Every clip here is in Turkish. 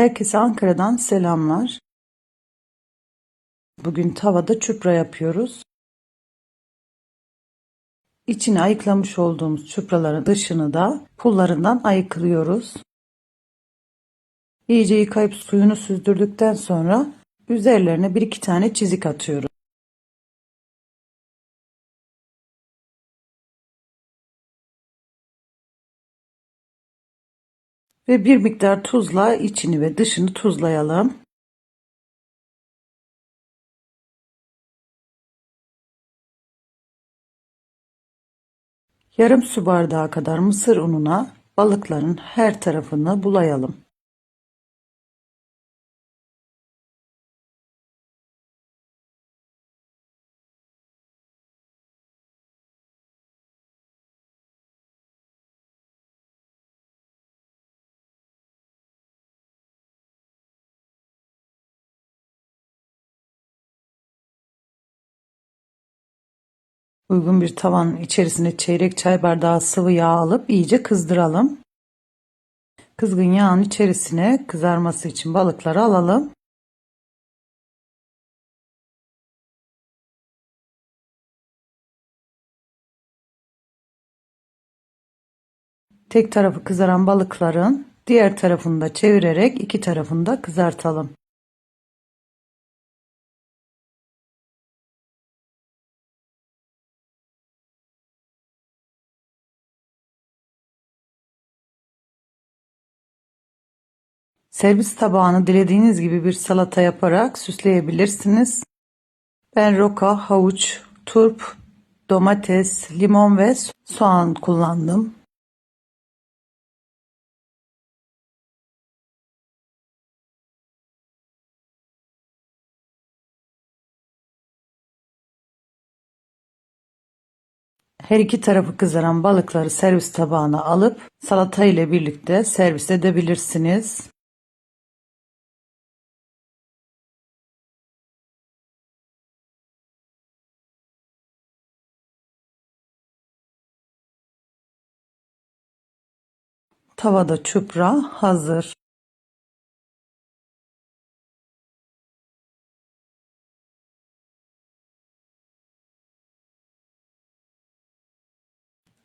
Herkese Ankara'dan selamlar. Bugün tavada çupra yapıyoruz. İçine ayıklamış olduğumuz çupraların dışını da pullarından ayıklıyoruz. İyice yıkayıp suyunu süzdürdükten sonra üzerlerine bir iki tane çizik atıyoruz. Ve bir miktar tuzla içini ve dışını tuzlayalım. Yarım su bardağı kadar mısır ununa balıkların her tarafını bulayalım. Uygun bir tavanın içerisine çeyrek çay bardağı sıvı yağ alıp iyice kızdıralım. Kızgın yağın içerisine kızarması için balıkları alalım. Tek tarafı kızaran balıkların diğer tarafını da çevirerek iki tarafını da kızartalım. Servis tabağını dilediğiniz gibi bir salata yaparak süsleyebilirsiniz. Ben roka, havuç, turp, domates, limon ve soğan kullandım. Her iki tarafı kızaran balıkları servis tabağına alıp salata ile birlikte servis edebilirsiniz. Tavada çupra hazır.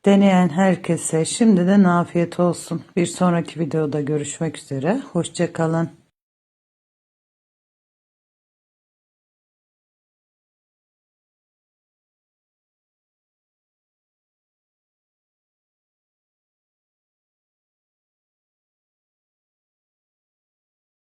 Deneyen herkese şimdiden afiyet olsun. Bir sonraki videoda görüşmek üzere. Hoşçakalın.